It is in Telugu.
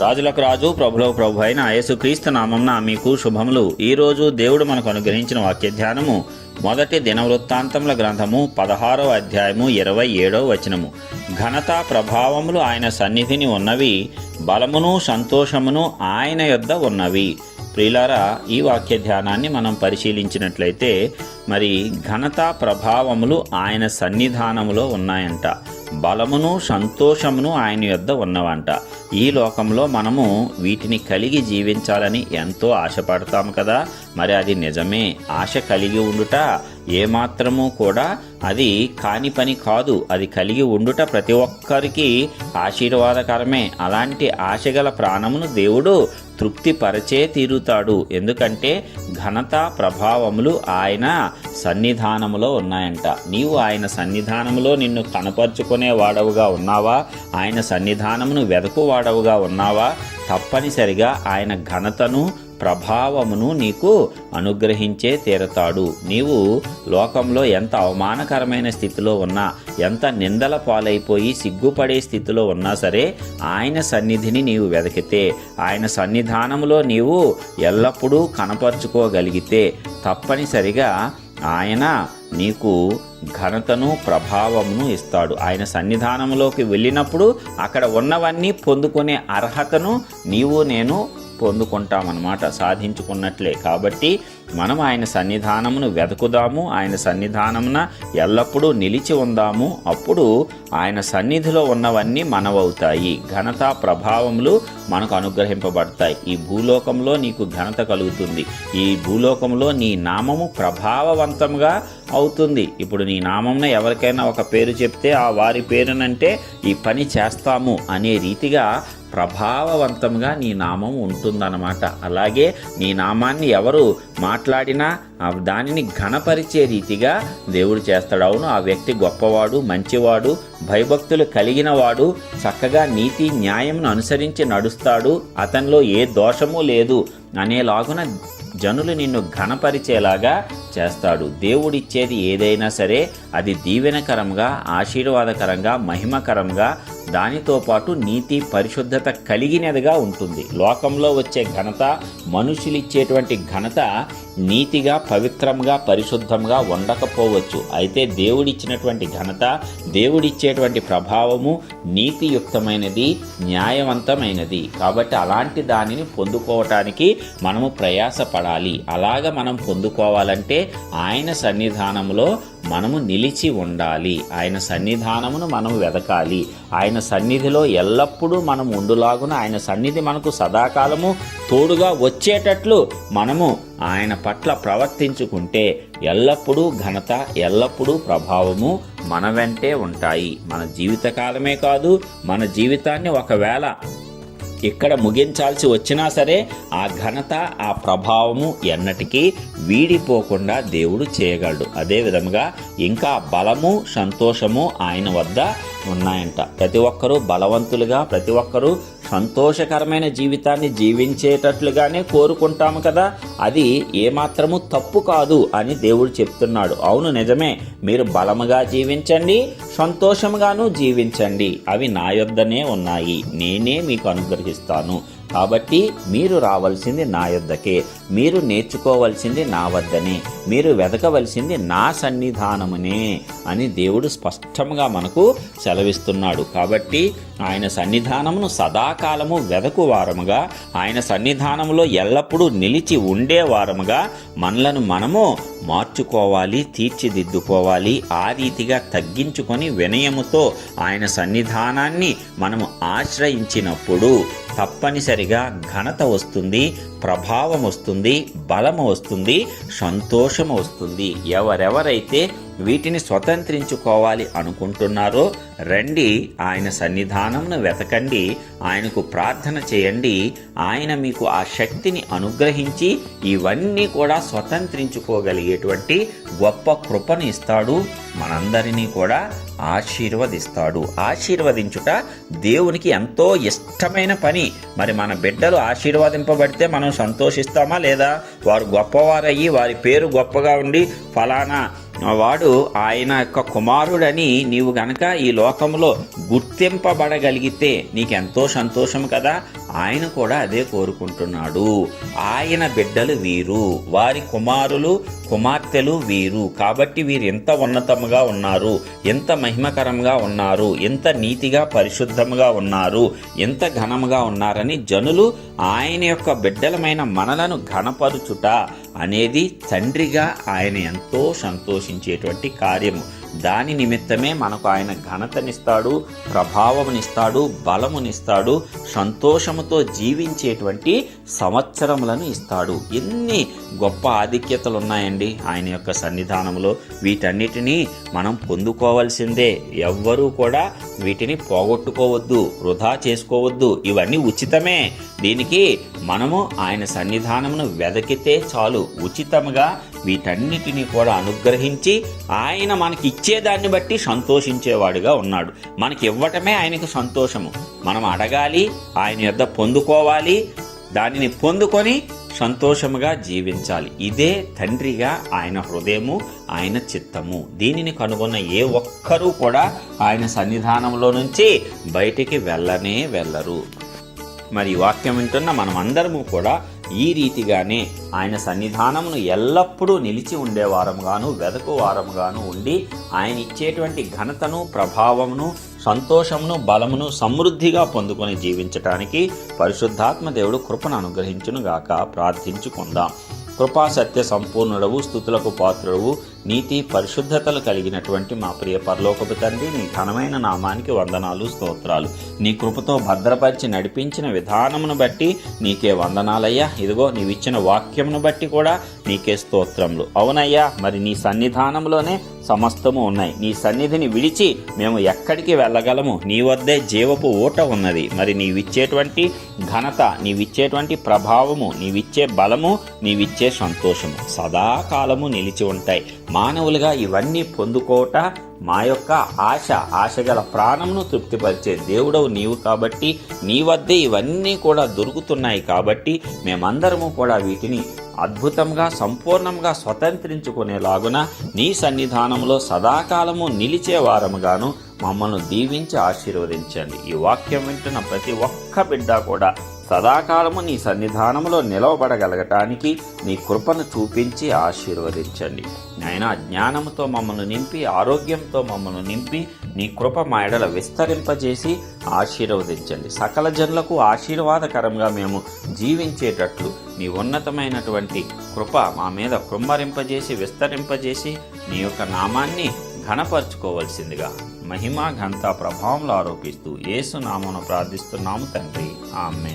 రాజులకు రాజు ప్రభులకు ప్రభు అయిన యేసుక్రీస్తు నామంన మీకు శుభములు. ఈరోజు దేవుడు మనకు అనుగ్రహించిన వాక్య ధ్యానము మొదటి దినవృత్తాంతముల గ్రంథము పదహారవ అధ్యాయము ఇరవై ఏడవ వచనము. ఘనత ప్రభావములు ఆయన సన్నిధిని ఉన్నవి బలమును సంతోషమును ఆయన యొద్ద ఉన్నవి. ప్రియులారా ఈ వాక్య ధ్యానాన్ని మనం పరిశీలించినట్లయితే మరి ఘనత ప్రభావములు ఆయన సన్నిధానములో ఉన్నాయంట. బలమును సంతోషమును ఆయన యొద్ద ఉన్నవంట. ఈ లోకంలో మనము వీటిని కలిగి జీవించాలని ఎంతో ఆశపడతాము కదా. మరి అది నిజమే. ఆశ కలిగి ఉండుట ఏమాత్రము కూడా అది కాని పని కాదు. అది కలిగి ఉండుట ప్రతి ఒక్కరికి ఆశీర్వాదకరమే. అలాంటి ఆశగల ప్రాణమును దేవుడు తృప్తిపరచే తీరుతాడు. ఎందుకంటే ఘనత ప్రభావములు ఆయన సన్నిధానములో ఉన్నాయంట. నీవు ఆయన సన్నిధానములో నిన్ను కనపరుచుకునే వాడవుగా ఉన్నావా? ఆయన సన్నిధానమును వెదకు వాడవుగా ఉన్నావా? తప్పనిసరిగా ఆయన ఘనతను ప్రభావమును నీకు అనుగ్రహించే తీరతాడు. నీవు లోకంలో ఎంత అవమానకరమైన స్థితిలో ఉన్నా ఎంత నిందల పాలైపోయి సిగ్గుపడే స్థితిలో ఉన్నా సరే ఆయన సన్నిధిని నీవు వెదకితే ఆయన సన్నిధానంలో నీవు ఎల్లప్పుడూ కనపరుచుకోగలిగితే తప్పనిసరిగా ఆయన నీకు ఘనతను ప్రభావమును ఇస్తాడు. ఆయన సన్నిధానంలోకి వెళ్ళినప్పుడు అక్కడ ఉన్నవన్నీ పొందుకునే అర్హతను నీవు నేను పొందుకుంటామన్నమాట సాధించుకున్నట్లే. కాబట్టి మనం ఆయన సన్నిధానమును వెతుకుదాము ఆయన సన్నిధానమున ఎల్లప్పుడూ నిలిచి ఉందాము అప్పుడు ఆయన సన్నిధిలో ఉన్నవన్నీ మనవవుతాయి. ఘనత ప్రభావములు మనకు అనుగ్రహింపబడతాయి. ఈ భూలోకంలో నీకు ఘనత కలుగుతుంది. ఈ భూలోకంలో నీ నామము ప్రభావవంతంగా అవుతుంది. ఇప్పుడు నీ నామంన ఎవరికైనా ఒక పేరు చెప్తే ఆ వారి పేరునంటే ఈ పని చేస్తాము అనే రీతిగా ప్రభావవంతంగా నీ నామం ఉంటుందన్నమాట. అలాగే నీ నామాన్ని ఎవరు మాట్లాడినా దానిని ఘనపరిచే రీతిగా దేవుడు చేస్తాడు. అవును ఆ వ్యక్తి గొప్పవాడు మంచివాడు భయభక్తులు కలిగిన వాడు చక్కగా నీతి న్యాయంను అనుసరించి నడుస్తాడు. అతనిలో ఏ దోషము లేదు అనేలాగున జనులు నిన్ను ఘనపరిచేలాగా చేస్తాడు. దేవుడిచ్చేది ఏదైనా సరే అది దీవెనకరంగా ఆశీర్వాదకరంగా మహిమకరంగా దానితో పాటు నీతి పరిశుద్ధత కలిగినదిగా ఉంటుంది. లోకంలో వచ్చే ఘనత మనుషులిచ్చేటువంటి ఘనత నీతిగా పవిత్రంగా పరిశుద్ధంగా ఉండకపోవచ్చు. అయితే దేవుడిచ్చినటువంటి ఘనత దేవుడిచ్చేటువంటి ప్రభావము నీతియుక్తమైనది న్యాయవంతమైనది. కాబట్టి అలాంటి దానిని పొందుకోవటానికి మనము ప్రయాసపడాలి. అలాగ మనం పొందుకోవాలంటే ఆయన సన్నిధానంలో మనము నిలిచి ఉండాలి. ఆయన సన్నిధానమును మనం వెదకాలి. ఆయన సన్నిధిలో ఎల్లప్పుడూ మనం ఉండులాగున ఆయన సన్నిధి మనకు సదాకాలము తోడుగా వచ్చేటట్లు మనము ఆయన పట్ల ప్రవర్తించుకుంటే ఎల్లప్పుడూ ఘనత ఎల్లప్పుడూ ప్రభావము మన వెంటే ఉంటాయి. మన జీవితకాలమే కాదు మన జీవితాన్ని ఒకవేళ ఇక్కడ ముగించాల్సి వచ్చినా సరే ఆ ఘనత ఆ ప్రభావము ఎన్నటికీ వీడిపోకుండా దేవుడు చేయగలడు. అదే విధముగా ఇంకా బలము సంతోషము ఆయన వద్ద ఉన్నాయంట. ప్రతి ఒక్కరూ బలవంతులుగా ప్రతి ఒక్కరూ సంతోషకరమైన జీవితాన్ని జీవించేటట్లుగానే కోరుకుంటాము కదా. అది ఏమాత్రము తప్పు కాదు అని దేవుడు చెప్తున్నాడు. అవును నిజమే. మీరు బలముగా జీవించండి సంతోషముగాను జీవించండి. అవి నా యొద్దనే ఉన్నాయి. నేనే మీకు అనుగ్రహిస్తాను. కాబట్టి మీరు రావాల్సింది నా యొద్దకే. మీరు నేర్చుకోవలసింది నా వద్దనే. మీరు వెతకవలసింది నా సన్నిధానమునే అని దేవుడు స్పష్టంగా మనకు సెలవిస్తున్నాడు. కాబట్టి ఆయన సన్నిధానమును సదాకాలము వెదకు వారముగా ఆయన సన్నిధానంలో ఎల్లప్పుడూ నిలిచి ఉండే వారముగా మనలను మనము మార్చుకోవాలి తీర్చిదిద్దుకోవాలి ఆ రీతిగా తగ్గించుకొని వినయముతో ఆయన సన్నిధానాన్ని మనము ఆశ్రయించినప్పుడు తప్పనిసరిగా ఘనత వస్తుంది ప్రభావం వస్తుంది బలము వస్తుంది సంతోషం వస్తుంది. ఎవరెవరైతే వీటిని స్వతంత్రించుకోవాలి అనుకుంటున్నారో రండి ఆయన సన్నిధానంను వెతకండి ఆయనకు ప్రార్థన చేయండి ఆయన మీకు ఆ శక్తిని అనుగ్రహించి ఇవన్నీ కూడా స్వతంత్రించుకోగలిగేటువంటి గొప్ప కృపను ఇస్తాడు. మనందరినీ కూడా ఆశీర్వదిస్తాడు. ఆశీర్వదించుట దేవునికి ఎంతో ఇష్టమైన పని. మరి మన బిడ్డలు ఆశీర్వదింపబడితే మనం సంతోషిస్తామా లేదా? వారు గొప్పవారయ్యి వారి పేరు గొప్పగా ఉండి ఫలానా వాడు ఆయన యొక్క కుమారుడని నీవు గనక ఈ లోకంలో గుర్తింపబడగలిగితే నీకెంతో సంతోషం కదా? ఆయన కూడా అదే కోరుకుంటున్నాడు. ఆయన బిడ్డలు వీరు. వారి కుమారులు కుమార్తెలు వీరు. కాబట్టి వీరు ఎంత ఉన్నతముగా ఉన్నారు ఎంత మహిమకరంగా ఉన్నారు ఎంత నీతిగా పరిశుద్ధముగా ఉన్నారు ఎంత ఘనముగా ఉన్నారని జనులు ఆయన యొక్క బిడ్డలమైన మనలను ఘనపరుచుట అనేది తండ్రిగా ఆయన ఎంతో సంతోషించేటువంటి కార్యము. దాని నిమిత్తమే మనకు ఆయన ఘనతనిస్తాడు ప్రభావమునిస్తాడు బలమునిస్తాడు సంతోషముతో జీవించేటువంటి సంవత్సరములను ఇస్తాడు. ఎన్ని గొప్ప ఆధిక్యతలు ఉన్నాయండి ఆయన యొక్క సన్నిధానంలో వీటన్నిటినీ మనం పొందుకోవాల్సిందే. ఎవ్వరూ కూడా వీటిని పోగొట్టుకోవద్దు వృధా చేసుకోవద్దు. ఇవన్నీ ఉచితమే. దీనికి మనము ఆయన సన్నిధానమును వెదకితే చాలు. ఉచితముగా వీటన్నిటిని కూడా అనుగ్రహించి ఆయన మనకి ఇచ్చేదాన్ని బట్టి సంతోషించేవాడుగా ఉన్నాడు. మనకి ఇవ్వటమే ఆయనకు సంతోషము. మనం అడగాలి ఆయన యొద్ద పొందుకోవాలి దానిని పొందుకొని సంతోషముగా జీవించాలి. ఇదే తండ్రిగా ఆయన హృదయము ఆయన చిత్తము. దీనిని కనుగొన్న ఏ ఒక్కరూ కూడా ఆయన సన్నిధానంలో నుంచి బయటికి వెళ్ళనే వెళ్ళరు. మరి వాక్యం వింటున్న మనం అందరము కూడా ఈ రీతిగానే ఆయన సన్నిధానమును ఎల్లప్పుడూ నిలిచి ఉండేవారముగాను వెదకు వారముగాను ఉండి ఆయన ఇచ్చేటువంటి ఘనతను ప్రభావమును సంతోషమును బలమును సమృద్ధిగా పొందుకొని జీవించటానికి పరిశుద్ధాత్మ దేవుడు కృపను అనుగ్రహించునుగాక ప్రార్థించుకుందాం. కృపా సత్య సంపూర్ణుడవు స్థుతులకు పాత్రుడవు. నీతి పరిశుద్ధతలు కలిగినటువంటి మా ప్రియ పరలోకపు తండ్రి నీ ఘనమైన నామానికి వందనాలు స్తోత్రాలు. నీ కృపతో భద్రపరిచి నడిపించిన విధానమును బట్టి నీకే వందనాలయ్యా. ఇదిగో నీవిచ్చిన వాక్యమును బట్టి కూడా నీకే స్తోత్రములు. అవునయ్యా మరి నీ సన్నిధానంలోనే సమస్తము ఉన్నాయి. నీ సన్నిధిని విడిచి మేము ఎక్కడికి వెళ్ళగలము? నీ వద్దే జీవపు ఊట ఉన్నది. మరి నీవిచ్చేటువంటి ఘనత నీవిచ్చేటువంటి ప్రభావము నీవిచ్చే బలము నీవిచ్చే సంతోషము సదాకాలము నిలిచి ఉంటాయి. మానవులుగా ఇవన్నీ పొందుకోట మా యొక్క ఆశ ఆశగల ప్రాణమును తృప్తిపరిచే దేవుడవు నీవు కాబట్టి నీ వద్దే ఇవన్నీ కూడా దొరుకుతున్నాయి కాబట్టి మేమందరము కూడా వీటిని అద్భుతంగా సంపూర్ణంగా స్వతంత్రించుకునేలాగున నీ సన్నిధానంలో సదాకాలము నిలిచే వారముగాను మమ్మల్ని దీవించి ఆశీర్వదించండి. ఈ వాక్యం వింటున్న ప్రతి ఒక్క బిడ్డ కూడా సదాకాలము నీ సన్నిధానంలో నిలవబడగలగటానికి నీ కృపను చూపించి ఆశీర్వదించండి. నాయన జ్ఞానంతో మమ్మల్ని నింపి ఆరోగ్యంతో మమ్మల్ని నింపి నీ కృప మా ఎడల విస్తరింపజేసి ఆశీర్వదించండి. సకల జనులకు ఆశీర్వాదకరంగా మేము జీవించేటట్లు నీ ఉన్నతమైనటువంటి కృప మా మీద కృంభరింపజేసి విస్తరింపజేసి నీ యొక్క నామాన్ని ఘనపరచుకోవలసిందిగా మహిమా ఘనత ప్రభావంలో ఆరోపిస్తూ యేసు నామను ప్రార్థిస్తున్నాము తండ్రి. ఆమె